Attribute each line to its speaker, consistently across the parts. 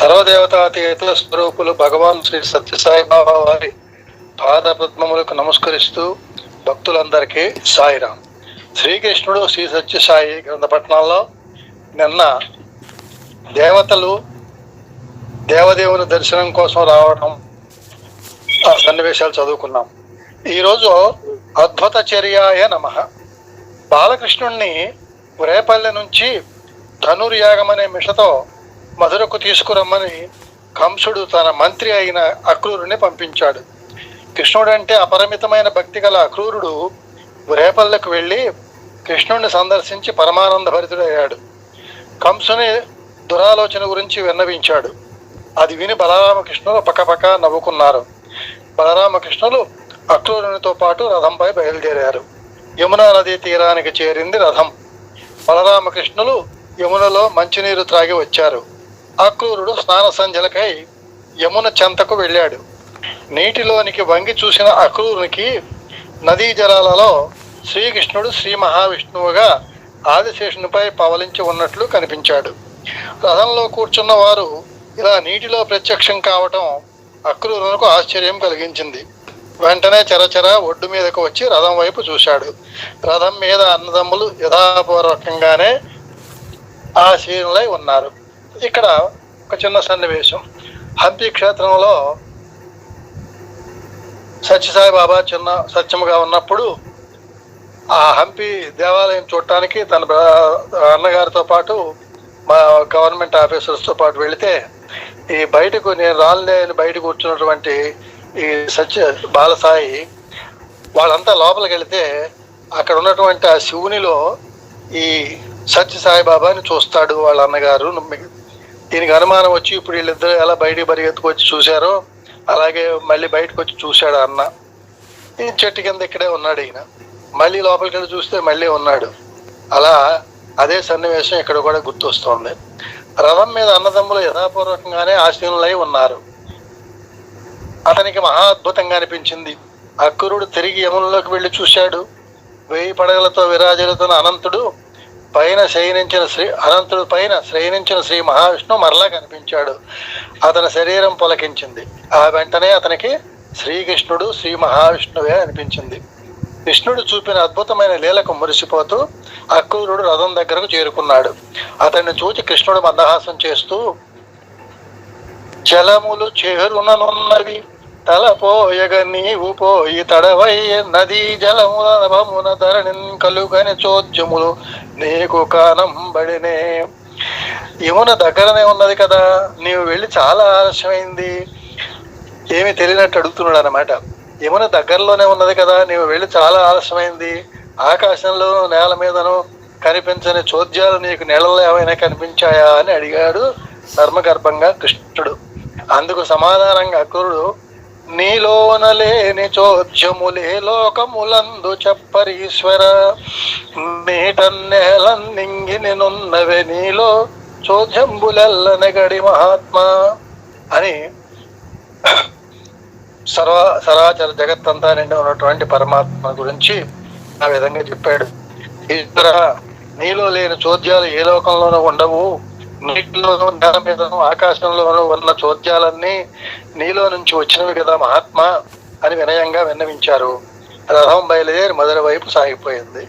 Speaker 1: సర్వదేవతాతీత స్వరూపులు భగవాన్ శ్రీ సత్యసాయిబాబా వారి పాదపద్మములకు నమస్కరిస్తూ భక్తులందరికీ సాయిరాం. శ్రీకృష్ణుడు శ్రీ సత్యసాయి గ్రంథపట్నంలో నిన్న దేవతలు దేవదేవుని దర్శనం కోసం రావడం ఆ సన్నివేశాలు చదువుకున్నాం. ఈరోజు అద్భుత చర్యాయ నమ. బాలకృష్ణుణ్ణి రేపల్లె నుంచి ధనుర్యాగం అనే మిషతో మధురకు తీసుకురమ్మని కంసుడు తన మంత్రి అయిన అక్రూరుని పంపించాడు. కృష్ణుడు అంటే అపరిమితమైన భక్తి గల అక్రూరుడు రేపల్లెకు వెళ్ళి కృష్ణుడిని సందర్శించి పరమానంద భరితుడయ్యాడు కంసుని దురాలోచన గురించి విన్నవించాడు. అది విని బలరామకృష్ణులు పక్కపక్క నవ్వుకున్నారు. బలరామకృష్ణులు అక్రూరునితో పాటు రథంపై బయలుదేరారు. యమునా నదీ తీరానికి చేరింది రథం. బలరామకృష్ణులు యమునలో మంచినీరు త్రాగి వచ్చారు. అక్రూరుడు స్నాన సంజలకై యమున చెంతకు వెళ్ళాడు. నీటిలోనికి వంగి చూసిన అక్రూరునికి నదీ జలాలలో శ్రీకృష్ణుడు శ్రీ మహావిష్ణువుగా ఆదిశేషునిపై పవలించి ఉన్నట్లు కనిపించాడు. రథంలో కూర్చున్న వారు ఇలా నీటిలో ప్రత్యక్షం కావటం అక్రూరునకు ఆశ్చర్యం కలిగించింది. వెంటనే చరచర ఒడ్డు మీదకు వచ్చి రథం వైపు చూశాడు. రథం మీద అన్నదమ్ములు యథాపూర్వకంగానే ఆశీనులై ఉన్నారు. ఇక్కడ ఒక చిన్న సన్నివేశం. హంపి క్షేత్రంలో సత్యసాయి బాబా చిన్న సత్యముగా ఉన్నప్పుడు ఆ హంపి దేవాలయం చూడటానికి తన అన్నగారితో పాటు మా గవర్నమెంట్ ఆఫీసర్స్తో పాటు వెళితే ఈ బయటకు నేను రానులే అని బయట కూర్చున్నటువంటి ఈ సత్య బాలసాయి వాళ్ళంతా లోపలికి వెళితే అక్కడ ఉన్నటువంటి ఆ శివునిలో ఈ సత్య సాయిబాబాని చూస్తాడు వాళ్ళ అన్నగారు. దీనికి అనుమానం వచ్చి ఇప్పుడు వీళ్ళిద్దరు ఎలా బయటికి పరిగెత్తుకు వచ్చి చూశారో అలాగే మళ్ళీ బయటకు వచ్చి చూశాడు అన్న. ఈ చెట్టు కింద ఇక్కడే ఉన్నాడు ఈయన. మళ్ళీ లోపలికి వెళ్ళి చూస్తే మళ్ళీ ఉన్నాడు. అలా అదే సన్నివేశం ఇక్కడ కూడా గుర్తొస్తోంది. రథం మీద అన్నదమ్ములు యథాపూర్వకంగానే ఆశీనులై ఉన్నారు. అతనికి మహా అద్భుతంగా అనిపించింది. అక్కురుడు తిరిగి యమునలోకి వెళ్ళి చూశాడు. వెయ్యి పడగలతో విరాజలుతున్న అనంతుడు పైన శయనించిన శ్రీ అనంతుడు పైన శయనించిన శ్రీ మహావిష్ణు మరలా కనిపించాడు. అతని శరీరం పొలకించింది. ఆ వెంటనే అతనికి శ్రీకృష్ణుడు శ్రీ మహావిష్ణువే అనిపించింది. కృష్ణుడు చూపిన అద్భుతమైన లీలకు మురిసిపోతూ అక్రూరుడు రథం దగ్గరకు చేరుకున్నాడు. అతన్ని చూచి కృష్ణుడు మందహాసం చేస్తూ జలములు చేరుననున్నవి తలపోయగ నీవు పోయి తడవై నదీ జలముల నభమున ధరణిన్ కలుగని చోద్యములు నీకు కానంబడినే. యమున దగ్గరనే ఉన్నది కదా నీవు వెళ్ళి చాలా ఆలస్యమైంది. ఏమి తెలియనట్టు అడుగుతున్నాడు అనమాట యమున దగ్గరలోనే ఉన్నది కదా నీవు వెళ్ళి చాలా ఆలస్యమైంది. ఆకాశంలో నేల మీదను కనిపించని చోద్యాలు నీకు నెలలో ఏమైనా కనిపించాయా అని అడిగాడు ధర్మగర్భంగా కృష్ణుడు. అందుకు సమాధానంగా అక్రూరుడు నీలోన లేని చోద్యములే లోకములందు చెప్పరీశ్వర. నీటన్నేలం నింగి నినున్నవే నీలో చోద్యంబులెల్లనగడి మహాత్మా అని సర్వ సరాచర జగత్తంతా నిండి ఉన్నటువంటి పరమాత్మ గురించి ఆ విధంగా చెప్పాడు. ఈశ్వర నీలో లేని చోద్యాలు ఏ లోకంలోనూ ఉండవు. నీటిలోనూ నేల మీదను ఆకాశంలోనూ ఉన్న చోద్యాలన్నీ నీలో నుంచి వచ్చినవి కదా మహాత్మా అని వినయంగా విన్నవించారు. రథం బయలుదేరి మధుర వైపు సాగిపోయింది.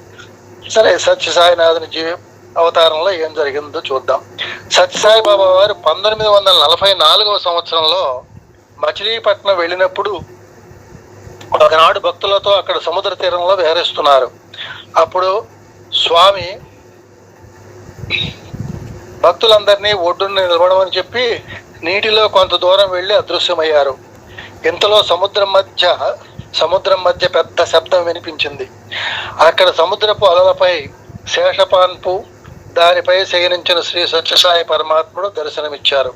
Speaker 1: సరే సత్యసాయినాథుని జీవి అవతారంలో ఏం జరిగిందో చూద్దాం. సత్యసాయి బాబా వారు పంతొమ్మిది వందల నలభై నాలుగవ సంవత్సరంలో మచిలీపట్నం వెళ్ళినప్పుడు ఒకనాడు భక్తులతో అక్కడ సముద్ర తీరంలో విహరిస్తున్నారు. అప్పుడు స్వామి భక్తులందరినీ ఒడ్డున నిలబడమని చెప్పి నీటిలో కొంత దూరం వెళ్ళి అదృశ్యమయ్యారు. ఇంతలో సముద్రం మధ్య సముద్రం మధ్య పెద్ద శబ్దం వినిపించింది. అక్కడ సముద్రపు అలలపై శేషపాన్పు దానిపై శయనించిన శ్రీ సత్యసాయి పరమాత్ముడు దర్శనమిచ్చారు.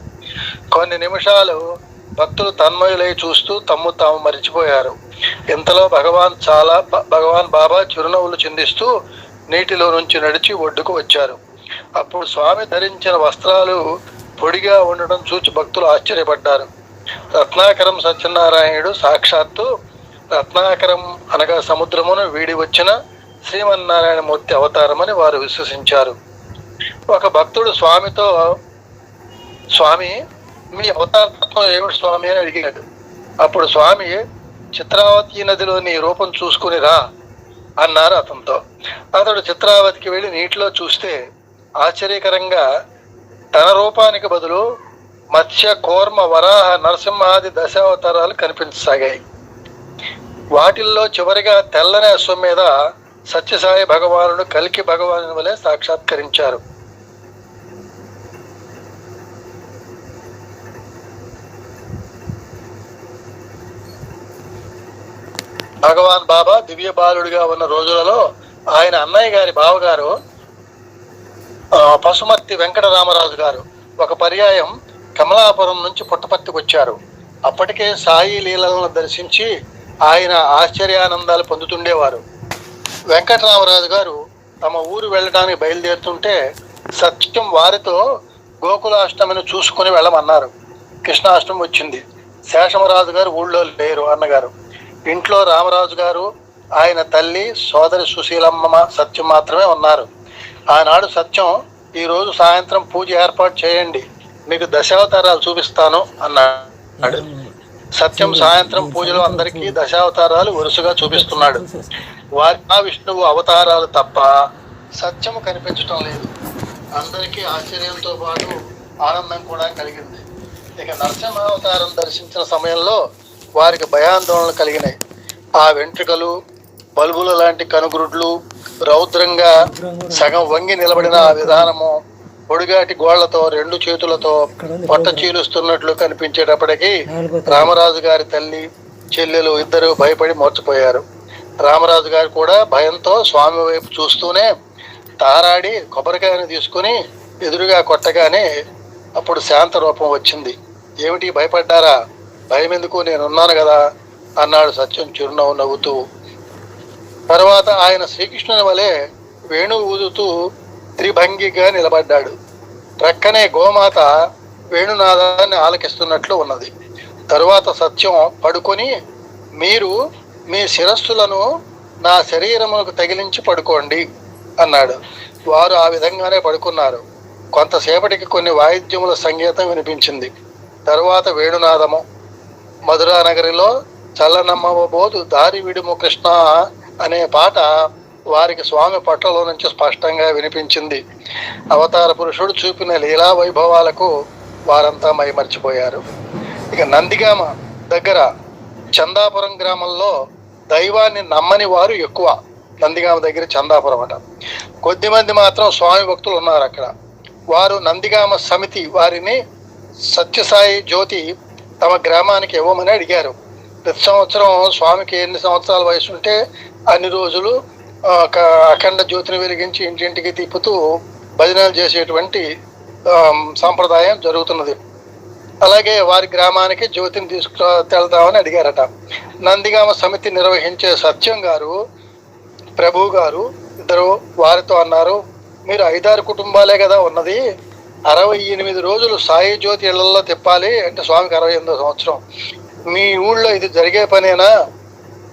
Speaker 1: కొన్ని నిమిషాలు భక్తులు తన్మయులై చూస్తూ తమ్ము తాము మరిచిపోయారు. ఇంతలో భగవాన్ చాలా భగవాన్ బాబా చిరునవ్వులు చిందిస్తూ నీటిలో నుంచి నడిచి ఒడ్డుకు వచ్చారు. అప్పుడు స్వామి ధరించిన వస్త్రాలు పొడిగా ఉండడం చూచి భక్తులు ఆశ్చర్యపడ్డారు. రత్నాకరం సత్యనారాయణుడు సాక్షాత్తు రత్నాకరం అనగా సముద్రమును వీడి వచ్చిన శ్రీమన్నారాయణమూర్తి అవతారమని వారు విశ్వసించారు. ఒక భక్తుడు స్వామితో స్వామి మీ అవతారత్వం ఏమిటి స్వామి? అని అడిగాడు. అప్పుడు స్వామి చిత్రావతి నదిలోని రూపం చూసుకుని రా అన్నారు అతనితో. అతడు చిత్రావతికి వెళ్ళి నీటిలో చూస్తే ఆశ్చర్యకరంగా తన రూపానికి బదులు మత్స్య కూర్మ వరాహ నరసింహాది దశావతారాలు కనిపించసాగాయి. వాటిల్లో చివరిగా తెల్లని అశ్వం మీద సత్యసాయి భగవానుడు కలికి భగవాను వలె సాక్షాత్కరించారు. భగవాన్ బాబా దివ్య బాలుడిగా ఉన్న రోజులలో ఆయన అన్నయ్య గారి బావగారు పశుమర్తి వెంకటరామరాజు గారు ఒక పర్యాయం కమలాపురం నుంచి పుట్టపర్తికి వచ్చారు అప్పటికే సాయి లీలలను దర్శించి ఆయన ఆశ్చర్యానందాలు పొందుతుండేవారు. వెంకటరామరాజు గారు తమ ఊరు వెళ్ళడానికి బయలుదేరుతుంటే సత్యం వారితో గోకులాష్టమిని చూసుకుని వెళ్ళమన్నారు. కృష్ణాష్టమి వచ్చింది. శేషమరాజు గారు ఊళ్ళో లేరు అన్నగారు. ఇంట్లో రామరాజు గారు ఆయన తల్లి సోదరి సుశీలమ్మ సత్యం మాత్రమే ఉన్నారు. ఆనాడు సత్యం ఈరోజు సాయంత్రం పూజ ఏర్పాటు చేయండి. మీకు దశావతారాలు చూపిస్తాను అన్నాడు. సత్యం సాయంత్రం పూజలో అందరికీ దశావతారాలు వరుసగా చూపిస్తున్నాడు. వారి ఆ విష్ణువు అవతారాలు తప్ప సత్యము కనిపించటం లేదు. అందరికీ ఆశ్చర్యంతో పాటు ఆనందం కూడా కలిగింది. ఇక నరసింహావతారం దర్శించిన సమయంలో వారికి భయాందోళనలు కలిగినాయి. ఆ వెంట్రుకలు బల్బుల లాంటి కనుగురుడ్లు రౌద్రంగా సగం వంగి నిలబడిన ఆ విధానము పొడిగాటి గోళ్ళతో రెండు చేతులతో పొట్ట చీలుస్తున్నట్లు కనిపించేటప్పటికీ రామరాజు గారి తల్లి చెల్లెలు ఇద్దరు భయపడి మోర్చిపోయారు. రామరాజు గారు కూడా భయంతో స్వామి వైపు చూస్తూనే తారాడి కొబ్బరికాయను తీసుకుని ఎదురుగా కొట్టగానే అప్పుడు శాంత రూపం వచ్చింది. ఏమిటి భయపడ్డారా? భయం ఎందుకు నేనున్నాను కదా అన్నాడు సత్యం చిరునవ్వు నవ్వుతూ. తర్వాత ఆయన శ్రీకృష్ణుని వలె వేణు ఊదుతూ త్రిభంగిగా నిలబడ్డాడు. ప్రక్కనే గోమాత వేణునాదాన్ని ఆలకిస్తున్నట్లు ఉన్నది. తరువాత సత్యం పడుకొని మీరు మీ శిరస్సులను నా శరీరములకు తగిలించి పడుకోండి అన్నాడు. వారు ఆ విధంగానే పడుకున్నారు. కొంతసేపటికి కొన్ని వాయిద్యముల సంగీతం వినిపించింది. తరువాత వేణునాదము మధురా నగరిలో చల్లనమ్మబోదు దారి విడుము కృష్ణ అనే పాట వారికి స్వామి పట్లలో నుంచి స్పష్టంగా వినిపించింది. అవతార పురుషుడు చూపిన లీలా వైభవాలకు వారంతా మైమర్చిపోయారు. ఇక నందిగామ దగ్గర చందాపురం గ్రామంలో దైవాన్ని నమ్మని వారు ఎక్కువ. నందిగామ దగ్గర చందాపురం అట. కొద్దిమంది మాత్రం స్వామి భక్తులు ఉన్నారు అక్కడ. వారు నందిగామ సమితి వారిని సత్యసాయి జ్యోతి తమ గ్రామానికి ఇవ్వమని అడిగారు. ప్రతి సంవత్సరం స్వామికి ఎన్ని సంవత్సరాల వయసు ఉంటే అన్ని రోజులు ఒక అఖండ జ్యోతిని వెలిగించి ఇంటింటికి తిప్పుతూ భజనలు చేసేటువంటి సాంప్రదాయం జరుగుతున్నది. అలాగే వారి గ్రామానికి జ్యోతిని తీసుకు వెళ్తామని అడిగారట. నందిగామ సమితి నిర్వహించే సత్యం గారు ప్రభు గారు ఇద్దరు వారితో అన్నారు మీరు ఐదారు కుటుంబాలే కదా ఉన్నది. అరవై ఎనిమిది రోజులు సాయి జ్యోతి ఇళ్ళలో తిప్పాలి అంటే స్వామికి అరవై ఎనిమిదో సంవత్సరం. మీ ఊళ్ళో ఇది జరిగే పనేనా?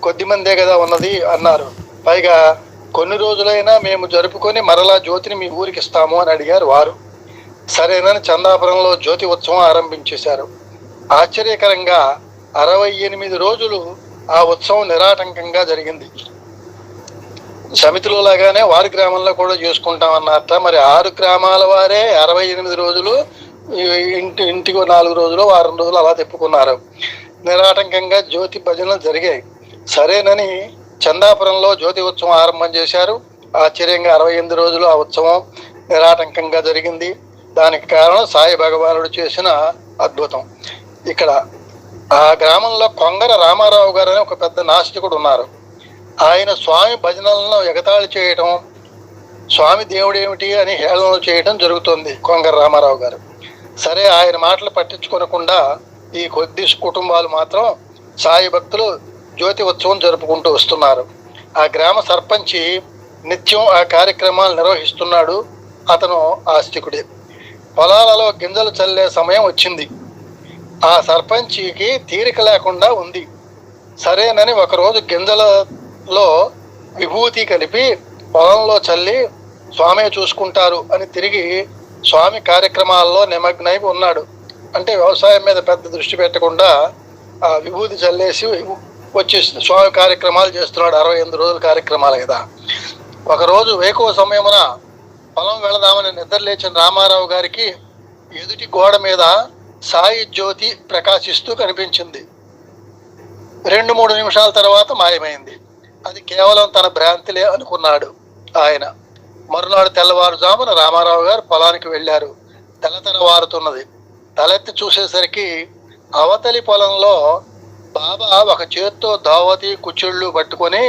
Speaker 1: కొద్ది మందే కదా ఉన్నది అన్నారు. పైగా కొన్ని రోజులైనా మేము జరుపుకొని మరలా జ్యోతిని మీ ఊరికి ఇస్తాము అని అడిగారు వారు. సరేనని చందాపురంలో జ్యోతి ఉత్సవం ఆరంభించేశారు. ఆశ్చర్యకరంగా అరవై ఎనిమిది రోజులు ఆ ఉత్సవం నిరాటంకంగా జరిగింది. సమితిలో లాగానే వారి గ్రామంలో కూడా చేసుకుంటాం మరి ఆరు గ్రామాల వారే అరవై ఎనిమిది రోజులు ఇంటి ఇంటికి నాలుగు రోజులు వారం రోజులు అలా తిప్పుకున్నారు. నిరాటంకంగా జ్యోతి భజనలు జరిగాయి. సరేనని చందాపురంలో జ్యోతి ఉత్సవం ఆరంభం చేశారు. ఆశ్చర్యంగా అరవై ఎనిమిది రోజులు ఆ ఉత్సవం నిరాటంకంగా జరిగింది. దానికి కారణం సాయి భగవానుడు చేసిన అద్భుతం. ఇక్కడ ఆ గ్రామంలో కొంగర రామారావు గారు ఒక పెద్ద నాస్తికుడు ఉన్నారు. ఆయన స్వామి భజనలను ఎగతాళి చేయటం స్వామి దేవుడు ఏమిటి అని హేళనలు చేయటం జరుగుతుంది కొంగర రామారావు గారు. సరే ఆయన మాటలు పట్టించుకోనకుండా ఈ కొద్ది కుటుంబాలు మాత్రం సాయి భక్తులు జ్యోతి ఉత్సవం జరుపుకుంటూ వస్తున్నారు. ఆ గ్రామ సర్పంచి నిత్యం ఆ కార్యక్రమాలు నిర్వహిస్తున్నాడు అతను ఆస్తికుడే. పొలాలలో గింజలు చల్లే సమయం వచ్చింది. ఆ సర్పంచికి తీరిక లేకుండా ఉంది. సరేనని ఒకరోజు గింజలలో విభూతి కలిపి పొలంలో చల్లి స్వామి చూసుకుంటారు అని తిరిగి స్వామి కార్యక్రమాల్లో నిమగ్నై ఉన్నాడు. అంటే వ్యవసాయం మీద పెద్ద దృష్టి పెట్టకుండా విభూతి చల్లేసి వచ్చేసింది. స్వామి కార్యక్రమాలు చేస్తున్నాడు అరవై ఎనిమిది రోజుల కార్యక్రమాలు కదా. ఒకరోజు వేకువ సమయమున పొలం వెళదామని నిద్ర లేచిన రామారావు గారికి ఎదుటి గోడ మీద సాయి జ్యోతి ప్రకాశిస్తూ కనిపించింది. రెండు మూడు నిమిషాల తర్వాత మాయమైంది. అది కేవలం తన భ్రాంతిలే అనుకున్నాడు ఆయన. మరునాడు తెల్లవారుజామున రామారావు గారు పొలానికి వెళ్ళారు. తెల్ల వారుతున్నది తలెత్తి చూసేసరికి అవతలి పొలంలో బాబా ఒక చేత్తో దావతి కుచ్చుళ్ళు పట్టుకొని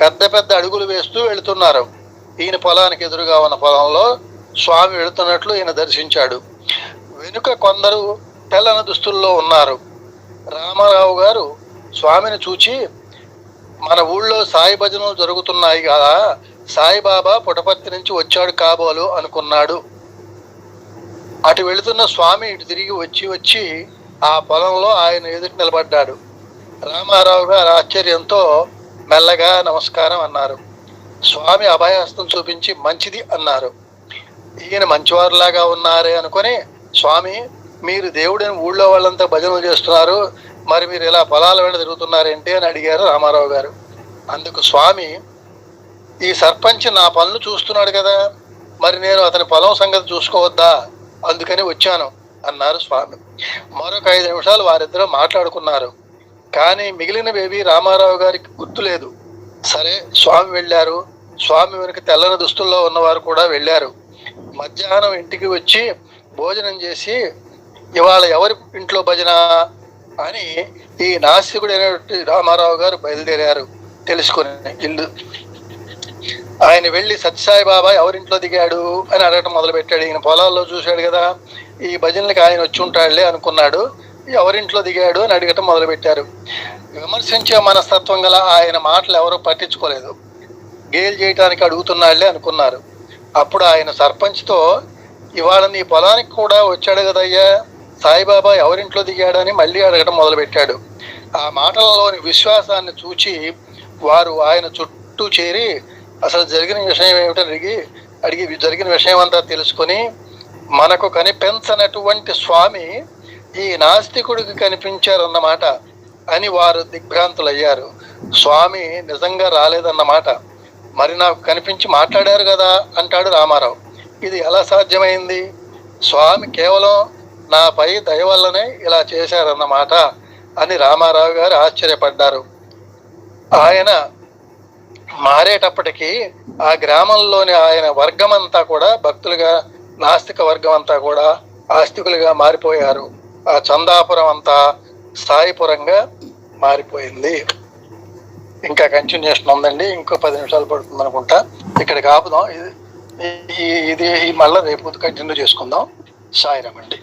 Speaker 1: పెద్ద పెద్ద అడుగులు వేస్తూ వెళుతున్నారు. ఈయన పొలానికి ఎదురుగా ఉన్న పొలంలో స్వామి వెళుతున్నట్లు ఈయన దర్శించాడు. వెనుక కొందరు తెల్లని దుస్తుల్లో ఉన్నారు. రామారావు గారు స్వామిని చూచి మన ఊళ్ళో సాయి భజనలు జరుగుతున్నాయి కదా సాయిబాబా పుటపర్తి నుంచి వచ్చాడు కాబోలు అనుకున్నాడు. అటు వెళుతున్న స్వామి ఇటు తిరిగి వచ్చి వచ్చి ఆ పొలంలో ఆయన ఎదుటి నిలబడ్డాడు. రామారావు గారు ఆశ్చర్యంతో మెల్లగా నమస్కారం అన్నారు. స్వామి అభయహస్తం చూపించి మంచిది అన్నారు. ఈయన మంచివారులాగా ఉన్నారే అనుకొని స్వామి మీరు దేవుడిని ఊళ్ళో వాళ్ళంతా భజనలు చేస్తున్నారు మరి మీరు ఇలా పొలాల వెంట తిరుగుతున్నారేంటి అని అడిగారు రామారావు గారు. అందుకు స్వామి ఈ సర్పంచ్ నా పనులు చూస్తున్నాడు కదా మరి నేను అతని పొలం సంగతి చూసుకోవద్దా? అందుకని వచ్చాను అన్నారు స్వామి. మరొక ఐదు నిమిషాలు వారిద్దరూ మాట్లాడుకున్నారు. కానీ మిగిలిన బేబీ రామారావు గారికి గుర్తులేదు సరే స్వామి వెళ్ళారు. స్వామి వెనుక తెల్లని దుస్తుల్లో ఉన్నవారు కూడా వెళ్ళారు. మధ్యాహ్నం ఇంటికి వచ్చి భోజనం చేసి ఇవాళ ఎవరి ఇంట్లో భజన? అని ఈ నాస్తికుడైనటువంటి రామారావు గారు బయలుదేరారు. తెలుసుకుని ఇల్లు ఆయన వెళ్ళి సత్యసాయి బాబా ఎవరింట్లో దిగాడు అని అడగటం మొదలుపెట్టాడు. ఈయన పొలాల్లో చూశాడు కదా ఈ భజనలకు ఆయన వచ్చి ఉంటాడులే అనుకున్నాడు. ఎవరింట్లో దిగాడు అని అడగటం మొదలుపెట్టారు. విమర్శించే మనస్తత్వం గల ఆయన మాటలు ఎవరూ పట్టించుకోలేదు. గేల్ చేయటానికి అడుగుతున్నాళ్ళే అనుకున్నారు. అప్పుడు ఆయన సర్పంచ్తో ఇవాళ నీ పొలానికి కూడా వచ్చాడు కదయ్యా సాయిబాబా ఎవరింట్లో దిగాడని మళ్ళీ అడగటం మొదలుపెట్టాడు. ఆ మాటలలోని విశ్వాసాన్ని చూచి వారు ఆయన చుట్టూ చేరి అసలు జరిగిన విషయం ఏమిటని అడిగి అడిగి జరిగిన విషయం అంతా తెలుసుకొని మనకు కనిపించనటువంటి స్వామి ఈ నాస్తికుడికి కనిపించారన్నమాట అని వారు దిగ్భ్రాంతులయ్యారు. స్వామి నిజంగా రాలేదన్నమాట. మరి నాకు కనిపించి మాట్లాడారు కదా అంటాడు రామారావు. ఇది ఎలా సాధ్యమైంది? స్వామి కేవలం నాపై దయ వల్లనే ఇలా చేశారన్నమాట అని రామారావు గారు ఆశ్చర్యపడ్డారు. ఆయన మారేటప్పటికీ ఆ గ్రామంలోని ఆయన వర్గం అంతా కూడా భక్తులుగా నాస్తిక వర్గం అంతా కూడా ఆస్తికులుగా మారిపోయారు. ఆ చందాపురం అంతా సాయిపురంగా మారిపోయింది. ఇంకా కంటిన్యూషన్ ఉందండి. ఇంకో పది నిమిషాలు పడుతుంది అనుకుంటా. ఇక్కడికి ఆపుదాం. ఇది ఇది మళ్ళీ రేపు కంటిన్యూ చేసుకుందాం. సాయిరామండి